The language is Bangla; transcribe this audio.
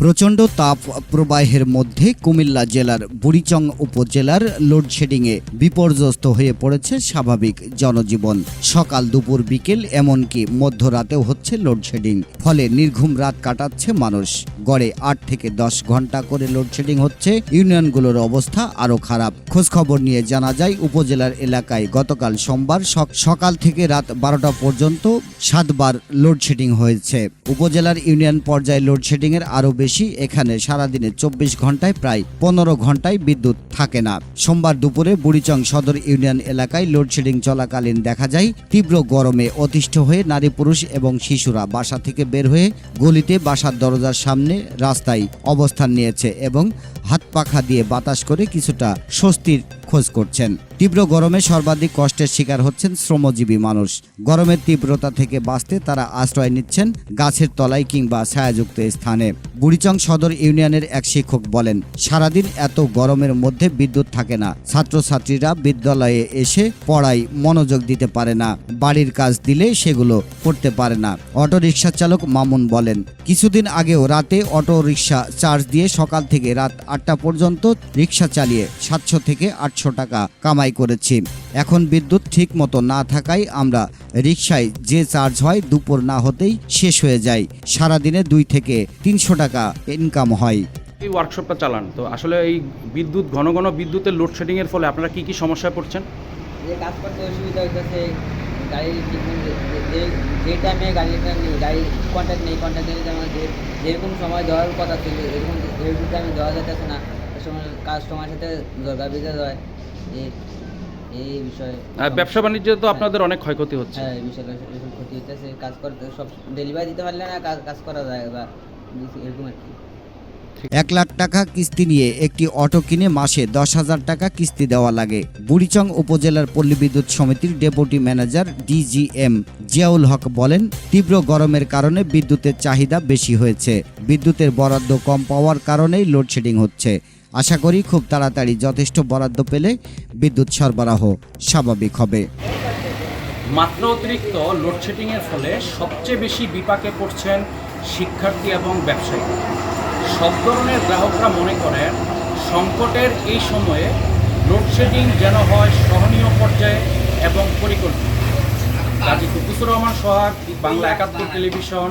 প্রচণ্ড তাপ প্রবাহের মধ্যে কুমিল্লা জেলার বুড়িচং উপজেলার লোডশেডিংয়ে বিপর্যস্ত হয়ে পড়েছে স্বাভাবিক জনজীবন। সকাল দুপুর বিকেল এমনকি মধ্যরাতেও হচ্ছে লোডশেডিং, ফলে নির্ঘুম রাত কাটাচ্ছে মানুষ। গড়ে আট থেকে দশ ঘণ্টা করে লোডশেডিং হচ্ছে, ইউনিয়নগুলোর অবস্থা আরও খারাপ। খোঁজখবর নিয়ে জানা যায়, উপজেলার এলাকায় গতকাল সোমবার সক- সকাল থেকে রাত বারোটা পর্যন্ত সাতবার লোডশেডিং হয়েছে। উপজেলার ইউনিয়ন পর্যায়ে লোডশেডিংয়ের আরও বেশি। এখানে সারাদিনে চব্বিশ ঘন্টায় প্রায় পনেরো ঘন্টায় বিদ্যুৎ থাকে না। সোমবার দুপুরে বুড়িচং সদর ইউনিয়ন এলাকায় লোডশেডিং চলাকালীন দেখা যায়, তীব্র গরমে অতিষ্ঠ হয়ে নারী পুরুষ এবং শিশুরা বাসা থেকে বের হয়ে গলিতে বাসার দরজার সামনে রাস্তায় অবস্থান নিয়েছে এবং হাত পাখা দিয়ে বাতাস করে কিছুটা স্বস্তির খোঁজ করছেন। তীব্র গরমে সর্বাধিক কষ্টের শিকার হচ্ছেন শ্রমজীবী মানুষ। গরমের তীব্রতা থেকে বাঁচতে তারা আশ্রয় নিচ্ছেন গাছের তলায় কিংবা ছায়াযুক্ত স্থানে। বুড়িচং সদর ইউনিয়নের এক শিক্ষক বলেন, সারাদিন এত গরমের মধ্যে বিদ্যুৎ থাকে না। ছাত্রছাত্রীরা বিদ্যালয়ে এসে পড়ায় মনোযোগ দিতে পারে না। বাড়ির কাজ দিলে সেগুলো করতে পারে না। অটো রিক্সা চালক মামুন বলেন, কিছুদিন আগেও রাতে অটো রিক্সা চার্জ দিয়ে সকাল থেকে রাত আটটা পর্যন্ত রিক্সা চালিয়ে সাতশো থেকে আটশো টাকা কামাই করেছি। এখন বিদ্যুৎ ঠিক মতো না থাকায় আমরা রিক্সায় যে চার্জ হয় দুপুর না হতেই শেষ হয়ে যায়। সারাদিনে দুই থেকে তিনশো টাকা ইনকাম হয়। এই ওয়ার্কশপটা চালান। তো আসলে এই বিদ্যুৎ ঘন ঘন বিদ্যুতের লোডশেডিং এর ফলে আপনারা কি কি সমস্যায় পড়ছেন? যে কাজ করতে অসুবিধা হইতেছে গাড়ির ট্রিটমেন্ট যে টাইমে গাড়িটা নেই গাড়ি কন্ট্যাক্ট নেই কন্ট্যাক্ট নেই যেরকম সময় দেওয়ার কথা ছিল এরকম এরকম টাইমে দেওয়া যাচ্ছে না। কাস্টমার সাথে দরকার বিজয় হয়। এই এই বিষয়ে আর ব্যবসা বাণিজ্যে তো আপনাদের অনেক ক্ষয়ক্ষতি হচ্ছে। হ্যাঁ এই বিষয়ে ক্ষতি হইতেছে কাজ করতে সব ডেলিভারি দিতে পারলে না কাজ কাজ করা যায় বা এরকম আর কি। এক লাখ টাকা কিস্তি নিয়ে একটি অটো কিনে মাসে দশ হাজার টাকা কিস্তি দেওয়া লাগে। বুড়িচং উপজেলার পল্লী বিদ্যুৎ সমিতির deputy manager DGM Ziaul Haque বলেন তীব্র গরমের কারণে বিদ্যুতের চাহিদা বেশি হয়েছে। বিদ্যুতের বরাদ্দ কম পাওয়ার কারণেই লোডশেডিং হচ্ছে। আশা করি খুব তাড়াতাড়ি যথেষ্ট বরাদ্দ পেলে বিদ্যুৎ সরবরাহ স্বাভাবিক হবে। মাত্র অতিরিক্ত লোডশেডিং এর ফলে সবচেয়ে বেশি বিপাকে পড়ছেন শিক্ষার্থী এবং ব্যবসায়ী। সব ধরনের গ্রাহকরা মনে করেন সংকটের এই সময়ে লোডশেডিং যেন হয় সহনীয় পর্যায়ে এবং পরিকল্পিত। কাজী কুতুসুর রহমান সোহাগ, বাংলা একাত্তর টেলিভিশন